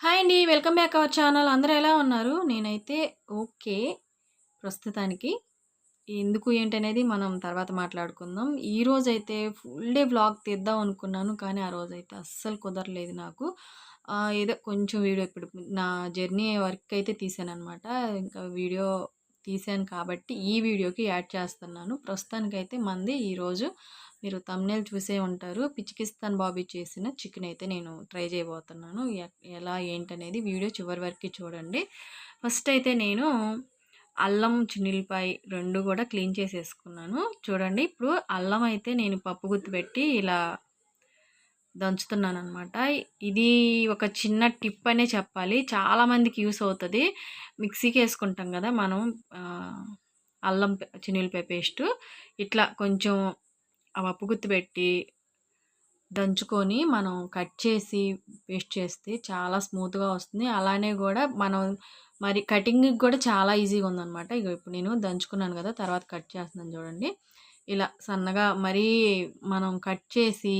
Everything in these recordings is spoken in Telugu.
హాయ్ అండి వెల్కమ్ బ్యాక్ అవర్ ఛానల్. అందరూ ఎలా ఉన్నారు? నేనైతే ఓకే ప్రస్తుతానికి. ఎందుకు ఏంటనేది మనం తర్వాత మాట్లాడుకుందాం. ఈ అయితే ఫుల్ డే బ్లాగ్ తీద్దాం అనుకున్నాను కానీ ఆ రోజు అయితే అస్సలు కుదరలేదు నాకు. ఏదో కొంచెం వీడియో ఇప్పుడు నా జర్నీ వర్క్ అయితే తీసాను అనమాట ఇంకా వీడియో తీసాను కాబట్టి ఈ వీడియోకి యాడ్ చేస్తున్నాను. ప్రస్తుతానికైతే మంది ఈరోజు మీరు తమ్నేల్ చూసే ఉంటారు. పిచికిస్తాన్ బాబీ చేసిన చికెన్ అయితే నేను ట్రై చేయబోతున్నాను. ఎలా ఏంటనేది వీడియో చివరి వరకు చూడండి. ఫస్ట్ అయితే నేను అల్లం చిన్నిల్లిపాయ రెండు కూడా క్లీన్ చేసేసుకున్నాను. చూడండి ఇప్పుడు అల్లం అయితే నేను పప్పు గుత్తి పెట్టి ఇలా దంచుతున్నాను అనమాట ఇది ఒక చిన్న టిప్ అనే చెప్పాలి. చాలామందికి యూస్ అవుతుంది. మిక్సీకి వేసుకుంటాం కదా మనం అల్లం పె- చిన్నులపాయ పేస్ట్. ఇట్లా కొంచెం ఆ పప్పు గుత్తి పెట్టి దంచుకొని మనం కట్ చేసి పేస్ట్ చేస్తే చాలా స్మూత్గా వస్తుంది. అలానే కూడా మనం మరి కటింగ్కి కూడా చాలా ఈజీగా ఉందన్నమాట. ఇక ఇప్పుడు నేను దంచుకున్నాను కదా తర్వాత కట్ చేస్తున్నాను చూడండి. ఇలా సన్నగా మరీ మనం కట్ చేసి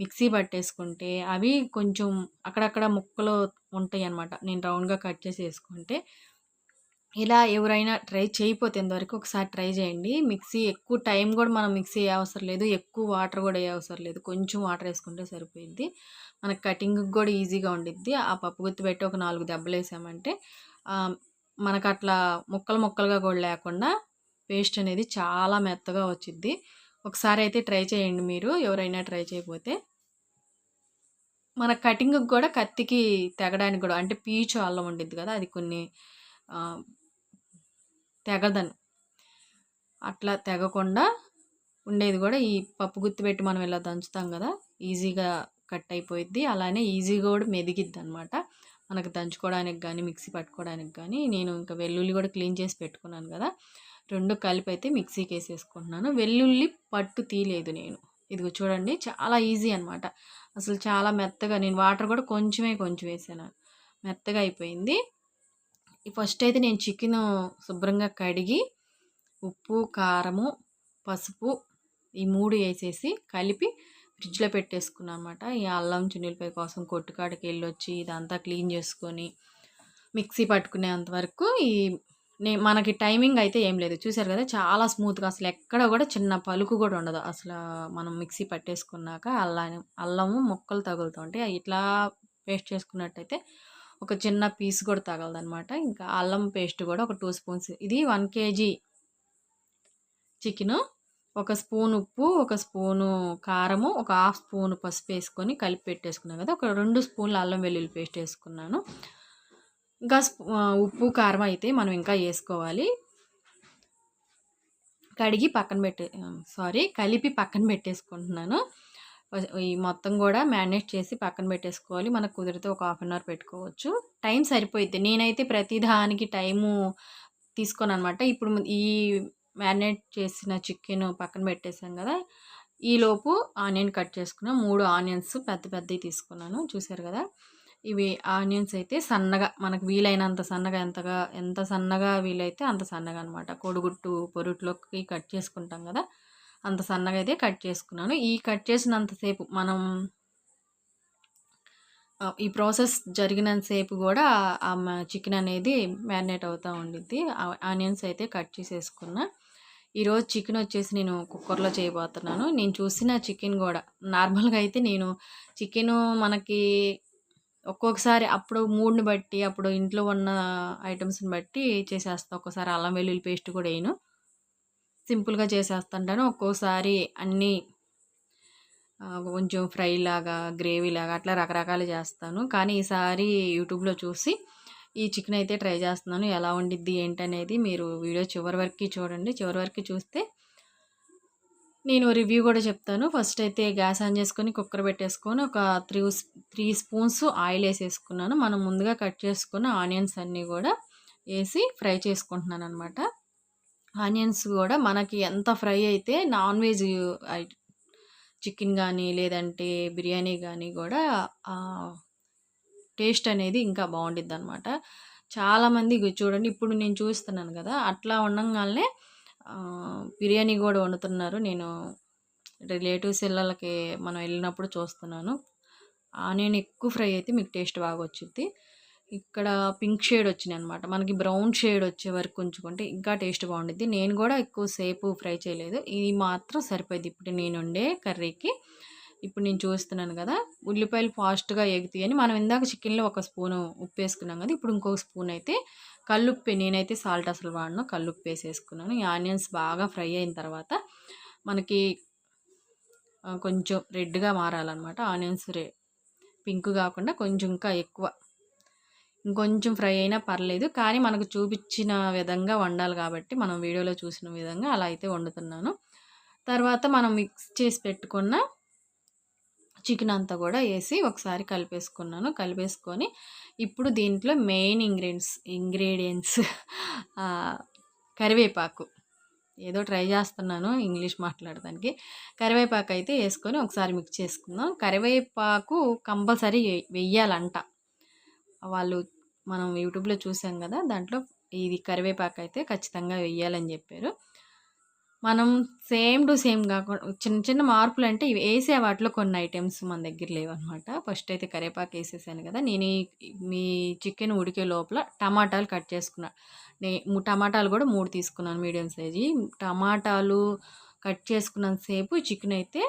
మిక్సీ పట్టేసుకుంటే అవి కొంచెం అక్కడక్కడ ముక్కలు ఉంటాయి అనమాట నేను రౌండ్గా కట్ చేసి వేసుకుంటే ఇలా ఎవరైనా ట్రై చేయకపోతే ఇంతవరకు ఒకసారి ట్రై చేయండి. మిక్సీ ఎక్కువ టైం కూడా మనం మిక్సీ వేయ అవసరం లేదు. ఎక్కువ వాటర్ కూడా వేయ అవసరం లేదు. కొంచెం వాటర్ వేసుకుంటే సరిపోయిద్ది. మనకి కటింగ్కి కూడా ఈజీగా ఉండిద్ది. ఆ పప్పు గుత్తి పెట్టి ఒక నాలుగు దెబ్బలు వేసామంటే మనకు అట్లా ముక్కలు ముక్కలుగా కూడా లేకుండా పేస్ట్ అనేది చాలా మెత్తగా వచ్చిద్ది. ఒకసారి అయితే ట్రై చేయండి మీరు. ఎవరైనా ట్రై చేయకపోతే. మన కటింగ్కి కూడా కత్తికి తెగడానికి కూడా అంటే పీచు అల్లం ఉండిద్ది కదా అది కొన్ని తెగదని. అట్లా తెగకుండా ఉండేది కూడా ఈ పప్పు గుత్తి పెట్టి మనం ఇలా దంచుతాం కదా ఈజీగా కట్ అయిపోయిద్ది. అలానే ఈజీగా కూడా మెదిగిద్ది అనమాట మనకు దంచుకోవడానికి కానీ మిక్సీ పట్టుకోవడానికి కానీ నేను ఇంకా వెల్లుల్లి కూడా క్లీన్ చేసి పెట్టుకున్నాను కదా రెండు కలిపి అయితే మిక్సీకి వేసేసుకుంటున్నాను. వెల్లుల్లి పట్టు తీయలేదు నేను. ఇదిగో చూడండి చాలా ఈజీ అనమాట అసలు చాలా మెత్తగా నేను వాటర్ కూడా కొంచెమే కొంచెం వేసాను. మెత్తగా అయిపోయింది. ఫస్ట్ అయితే నేను చికెన్ శుభ్రంగా కడిగి ఉప్పు కారము పసుపు ఈ మూడు వేసేసి కలిపి ఫ్రిడ్జ్లో పెట్టేసుకున్నాను అనమాట ఈ అల్లం చున్నీలపై కోసం కొట్టుకాడికి వెళ్ళొచ్చి ఇదంతా క్లీన్ చేసుకొని మిక్సీ పట్టుకునేంత వరకు ఈ నే మనకి టైమింగ్ అయితే ఏం లేదు. చూసారు కదా చాలా స్మూత్గా అసలు ఎక్కడ కూడా చిన్న పలుకు కూడా ఉండదు. అసలు మనం మిక్సీ పట్టేసుకున్నాక అల్లం అల్లము మొక్కలు తగులుతూ ఉంటాయి. ఇట్లా పేస్ట్ చేసుకున్నట్టయితే ఒక చిన్న పీస్ కూడా తగలదనమాట. ఇంకా అల్లం పేస్ట్ కూడా ఒక టూ స్పూన్స్. ఇది వన్ కేజీ చికెను. ఒక స్పూన్ ఉప్పు ఒక స్పూను కారము ఒక హాఫ్ స్పూన్ పసుపు వేసుకొని కలిపి పెట్టేసుకున్నాను కదా ఒక రెండు స్పూన్లు అల్లం వెల్లుల్లి పేస్ట్ వేసుకున్నాను. ఇంకా స్పూ- ఉప్పు కారం అయితే మనం ఇంకా వేసుకోవాలి. కడిగి పక్కన పెట్టే సారీ కలిపి పక్కన పెట్టేసుకుంటున్నాను. ఈ మొత్తం కూడా మ్యారినేట్ చేసి పక్కన పెట్టేసుకోవాలి. మనకు కుదిరితే ఒక హాఫ్ అన్ అవర్ పెట్టుకోవచ్చు. టైం సరిపోయిద్ది. నేనైతే ప్రతి దానికి టైము తీసుకోను అనమాట ఇప్పుడు ఈ మ్యారినేట్ చేసిన చికెన్ పక్కన పెట్టేసాం కదా. ఈలోపు ఆనియన్ కట్ చేసుకున్నాం మూడు ఆనియన్స్ పెద్ద పెద్దవి తీసుకున్నాను. చూసారు కదా? ఇవి ఆనియన్స్ అయితే సన్నగా మనకు వీలైనంత సన్నగా ఎంతగా ఎంత సన్నగా వీలైతే అంత సన్నగా అనమాట. కోడిగుట్టు పొరుట్లోకి కట్ చేసుకుంటాం కదా? అంత సన్నగా అయితే కట్ చేసుకున్నాను. ఈ కట్ చేసినంతసేపు మనం ఈ ప్రాసెస్ జరిగినంతసేపు కూడా ఆ చికెన్ అనేది మ్యారినేట్ అవుతూ ఉండిద్ది. ఆనియన్స్ అయితే కట్ చేసేసుకున్నా. ఈరోజు చికెన్ వచ్చేసి నేను కుక్కర్లో చేయబోతున్నాను. నేను చూసిన చికెన్ కూడా నార్మల్గా అయితే నేను చికెన్ మనకి ఒక్కొక్కసారి అప్పుడు మూడ్ని బట్టి అప్పుడు ఇంట్లో ఉన్న ఐటమ్స్ని బట్టి చేసేస్తాను ఒక్కోసారి అల్లం వెల్లుల్లి పేస్ట్ కూడా వేయను. సింపుల్గా చేసేస్తుంటాను. ఒక్కోసారి అన్నీ కొంచెం ఫ్రై లాగా గ్రేవీ లాగా అట్లా రకరకాలు చేస్తాను. కానీ ఈసారి యూట్యూబ్లో చూసి ఈ చికెన్ అయితే ట్రై చేస్తున్నాను. ఎలా ఉండిద్ది ఏంటనేది మీరు వీడియో చివరి వరకు చూడండి. చివరి వరకు చూస్తే నేను రివ్యూ కూడా చెప్తాను. ఫస్ట్ అయితే గ్యాస్ ఆన్ చేసుకొని కుక్కర్ పెట్టేసుకొని ఒక త్రీ త్రీ స్పూన్స్ ఆయిల్ వేసేసుకున్నాను. మనం ముందుగా కట్ చేసుకున్న ఆనియన్స్ అన్నీ కూడా వేసి ఫ్రై చేసుకుంటున్నాను అనమాట ఆనియన్స్ కూడా మనకి ఎంత ఫ్రై అయితే నాన్ వెజ్ చికెన్ కానీ లేదంటే బిర్యానీ కానీ కూడా టేస్ట్ అనేది ఇంకా బాగుండిద్ది అనమాట చాలామంది చూడండి ఇప్పుడు నేను చూస్తున్నాను కదా అట్లా ఉండగానే బిర్యానీ కూడా వండుతున్నారు. నేను రిలేటివ్స్ ఇళ్ళకి మనం వెళ్ళినప్పుడు చూస్తున్నాను. ఆనియన్ ఎక్కువ ఫ్రై అయితే మీకు టేస్ట్ బాగా వచ్చింది ఇక్కడ పింక్ షేడ్ వచ్చినాయి అనమాట మనకి బ్రౌన్ షేడ్ వచ్చే వరకు ఉంచుకుంటే ఇంకా టేస్ట్ బాగుండిద్ది. నేను కూడా ఎక్కువ సేపు ఫ్రై చేయలేదు. ఇది మాత్రం సరిపోయింది. ఇప్పుడు నేను వండే కర్రీకి. ఇప్పుడు నేను చూస్తున్నాను కదా ఉల్లిపాయలు ఫాస్ట్గా ఎగుతాయని అని. మనం ఇందాక చికెన్లో ఒక స్పూను ఉప్పు వేసుకున్నాం కదా ఇప్పుడు ఇంకొక స్పూన్ అయితే కల్లుప్పి. నేనైతే సాల్ట్ అసలు వాడినా. కల్లుప్పు వేసేసుకున్నాను ఈ ఆనియన్స్ బాగా ఫ్రై అయిన తర్వాత మనకి కొంచెం రెడ్గా మారాలన్నమాట ఆనియన్స్ రే పింక్ కాకుండా కొంచెం ఇంకా ఎక్కువ ఇంకొంచెం ఫ్రై అయినా పర్లేదు. కానీ మనకు చూపించిన విధంగా వండాలి కాబట్టి మనం వీడియోలో చూసిన విధంగా అలా అయితే వండుతున్నాను. తర్వాత మనం మిక్స్ చేసి పెట్టుకున్న చికెన్ అంతా కూడా వేసి ఒకసారి కలిపేసుకున్నాను. కలిపేసుకొని ఇప్పుడు దీంట్లో మెయిన్ ఇంగ్రీడియంట్స్ ఇంగ్రీడియంట్స్ కరివేపాకు. ఏదో ట్రై చేస్తున్నాను ఇంగ్లీష్ మాట్లాడడానికి కరివేపాకు అయితే వేసుకొని ఒకసారి మిక్స్ చేసుకుందాం. కరివేపాకు కంపల్సరీ వెయ్యాలంట వాళ్ళు మనం యూట్యూబ్లో చూసాం కదా! దాంట్లో ఇది కరివేపాకు అయితే ఖచ్చితంగా వేయాలని చెప్పారు. మనం సేమ్ టు సేమ్ కాకుండా చిన్న చిన్న మార్పులు అంటే ఇవి వేసే వాటిలో కొన్ని ఐటమ్స్ మన దగ్గర లేవన్నమాట. ఫస్ట్ అయితే కరివేపాకు వేసేసాను కదా! నేను మీ చికెన్ ఉడికే లోపల టమాటాలు కట్ చేసుకున్నా. నే టమాటాలు కూడా మూడు తీసుకున్నాను మీడియం సైజు. టమాటాలు కట్ చేసుకున్నంతసేపు చికెన్ అయితే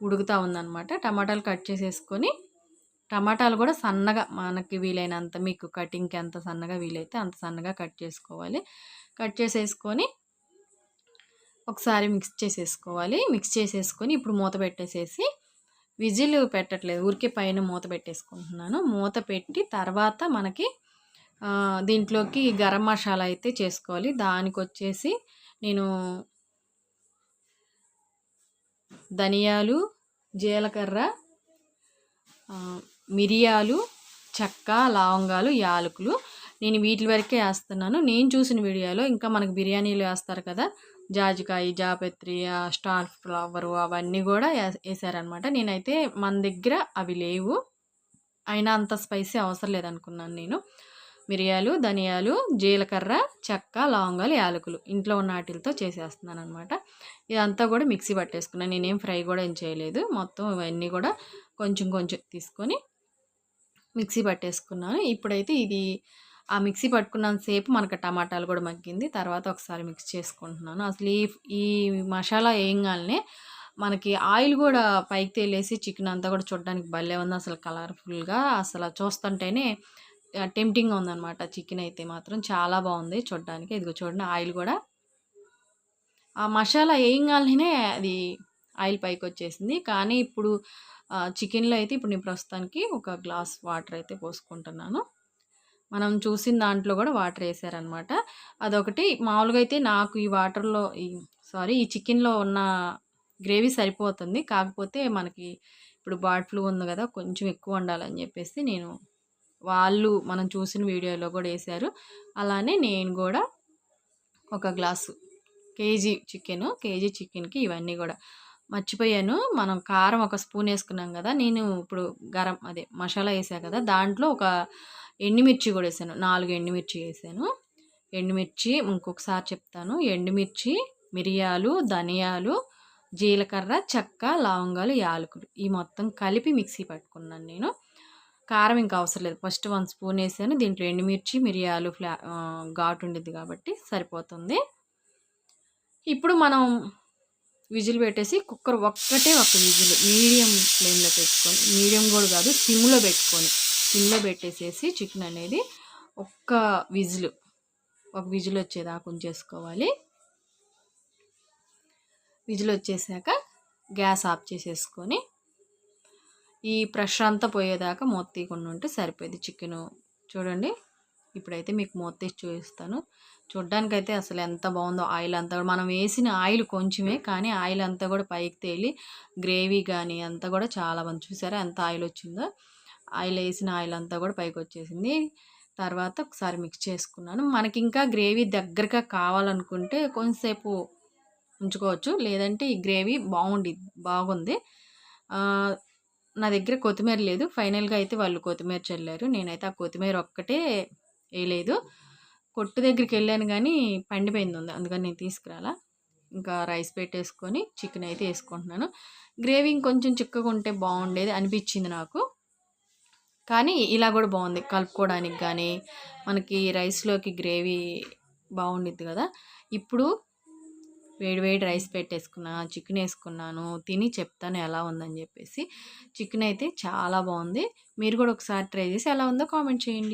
ఉడుకుతూ ఉందన్నమాట. టమాటాలు కట్ చేసేసుకొని టమాటాలు కూడా సన్నగా మనకి వీలైనంత మీకు కటింగ్కి ఎంత సన్నగా వీలైతే అంత సన్నగా కట్ చేసుకోవాలి. కట్ చేసేసుకొని ఒకసారి మిక్స్ చేసేసుకోవాలి. మిక్స్ చేసేసుకొని ఇప్పుడు మూత పెట్టేసేసి విజిల్ పెట్టట్లేదు. ఊరికే పైన మూత పెట్టేసుకుంటున్నాను. మూత పెట్టి తర్వాత మనకి దీంట్లోకి గరం మసాలా అయితే చేసుకోవాలి. దానికి వచ్చేసి నేను ధనియాలు జీలకర్ర మిరియాలు చెక్క లవంగాలు యాలకులు. నేను వీటి వరకే వేస్తున్నాను. నేను చూసిన వీడియోలో ఇంకా మనకు బిర్యానీలు వేస్తారు కదా జాజికాయ జాపత్రి స్టార్ ఫ్లవరు అవన్నీ కూడా వేసారనమాట నేనైతే మన దగ్గర అవి లేవు. అయినా అంత స్పైసీ అవసరం లేదనుకున్నాను నేను. మిరియాలు ధనియాలు జీలకర్ర చెక్క లవంగాలు యాలకులు ఇంట్లో ఉన్న వాటితో చేసేస్తున్నాను అనమాట ఇదంతా కూడా మిక్సీ పట్టేసుకున్నాను. నేనేం ఫ్రై కూడా ఏం చేయలేదు. మొత్తం ఇవన్నీ కూడా కొంచెం కొంచెం తీసుకొని మిక్సీ పట్టేసుకున్నాను. ఇప్పుడైతే ఇది ఆ మిక్సీ పట్టుకున్నంతసేపు మనకు టమాటాలు కూడా మగ్గింది. తర్వాత ఒకసారి మిక్స్ చేసుకుంటున్నాను. అసలు ఈ ఈ మసాలా వేయంగానే మనకి ఆయిల్ కూడా పైకి తేలేసి చికెన్ అంతా కూడా చూడడానికి భలే ఉంది. అసలు కలర్ఫుల్గా అసలు చూస్తుంటేనే టెంప్టింగ్ ఉందన్నమాట. చికెన్ అయితే మాత్రం చాలా బాగుంది చూడడానికి. ఇదిగో చూడండి ఆయిల్ కూడా. ఆ మసాలా వేయంగానే అది ఆయిల్ పైకి వచ్చేసింది కానీ ఇప్పుడు చికెన్లో అయితే ఇప్పుడు నేను ప్రస్తుతానికి ఒక గ్లాస్ వాటర్ అయితే పోసుకుంటున్నాను. మనం చూసిన దాంట్లో కూడా వాటర్ వేసారనమాట. అదొకటి. మామూలుగా అయితే నాకు ఈ వాటర్లో ఈ సారీ ఈ చికెన్లో ఉన్న గ్రేవీ సరిపోతుంది. కాకపోతే మనకి ఇప్పుడు బర్డ్ ఫ్లూ ఉంది కదా కొంచెం ఎక్కువ ఉండాలని చెప్పేసి నేను వాళ్ళు మనం చూసిన వీడియోలో కూడా వేశారు అలానే నేను కూడా ఒక గ్లాసు కేజీ చికెను కేజీ చికెన్కి ఇవన్నీ కూడా. మర్చిపోయాను. మనం కారం ఒక స్పూన్ వేసుకున్నాం కదా నేను ఇప్పుడు గరం అదే మసాలా వేసా కదా దాంట్లో ఒక ఎండుమిర్చి కూడా వేసాను. నాలుగు ఎండుమిర్చి వేసాను. ఎండుమిర్చి ఇంకొకసారి చెప్తాను. ఎండుమిర్చి మిరియాలు ధనియాలు జీలకర్ర చెక్క లవంగాలు యాలకులు ఈ మొత్తం కలిపి మిక్సీ పట్టుకున్నాను నేను. కారం ఇంకా అవసరం లేదు. ఫస్ట్ వన్ స్పూన్ వేసాను. దీంట్లో ఎండుమిర్చి మిరియాలు ఫ్లా ఘాటు ఉండేది కాబట్టి సరిపోతుంది. ఇప్పుడు మనం విజిల్ పెట్టేసి కుక్కర్ ఒక్కటే ఒక విజిల్ మీడియం ఫ్లేమ్లో పెట్టుకొని మీడియం కూడా కాదు సిమ్లో పెట్టుకొని సిమ్లో పెట్టేసేసి చికెన్ అనేది ఒక్క విజిల్ ఒక విజిల్ వచ్చేదాకా ఉంచేసుకోవాలి. విజిల్ వచ్చేసాక గ్యాస్ ఆఫ్ చేసేసుకొని ఈ ప్రెషర్ అంతా పోయేదాకా మూత తీయకుండా ఉంటే సరిపోయింది చికెను. చూడండి. ఇప్పుడైతే మీకు మూత తీసి చూపిస్తాను. చూడ్డానికైతే అసలు ఎంత బాగుందో ఆయిల్ అంతా కూడా. మనం వేసిన ఆయిల్ కొంచెమే కానీ ఆయిల్ అంతా కూడా పైకి తేలి గ్రేవీ కానీ అంతా కూడా చాలా మంది చూసారా ఎంత ఆయిల్ వచ్చిందో. ఆయిల్ వేసిన ఆయిల్ అంతా కూడా పైకి వచ్చేసింది. తర్వాత ఒకసారి మిక్స్ చేసుకున్నాను. మనకి ఇంకా గ్రేవీ దగ్గరగా కావాలనుకుంటే కొంతసేపు ఉంచుకోవచ్చు. లేదంటే ఈ గ్రేవీ బాగుండి బాగుంది. నా దగ్గర కొత్తిమీర లేదు. ఫైనల్గా అయితే వాళ్ళు కొత్తిమీర చల్లారు. నేనైతే ఆ కొత్తిమీర ఒక్కటే వేయలేదు కొట్టు దగ్గరికి వెళ్ళాను కానీ పండిపోయింది ఉంది. అందుకని నేను తీసుకురాలా. ఇంకా రైస్ పెట్టేసుకొని చికెన్ అయితే వేసుకుంటున్నాను. గ్రేవీ ఇంకొంచెం చిక్కగా ఉంటే బాగుండేది అనిపించింది నాకు. కానీ ఇలా కూడా బాగుంది. కలుపుకోవడానికి కానీ మనకి రైస్లోకి గ్రేవీ బాగుండిద్ది కదా. ఇప్పుడు వేడి వేడి రైస్ పెట్టేసుకున్నా చికెన్ వేసుకున్నాను తిని చెప్తాను ఎలా ఉందని చెప్పేసి. చికెన్ అయితే చాలా బాగుంది. మీరు కూడా ఒకసారి ట్రై చేసి ఎలా ఉందో కామెంట్ చేయండి.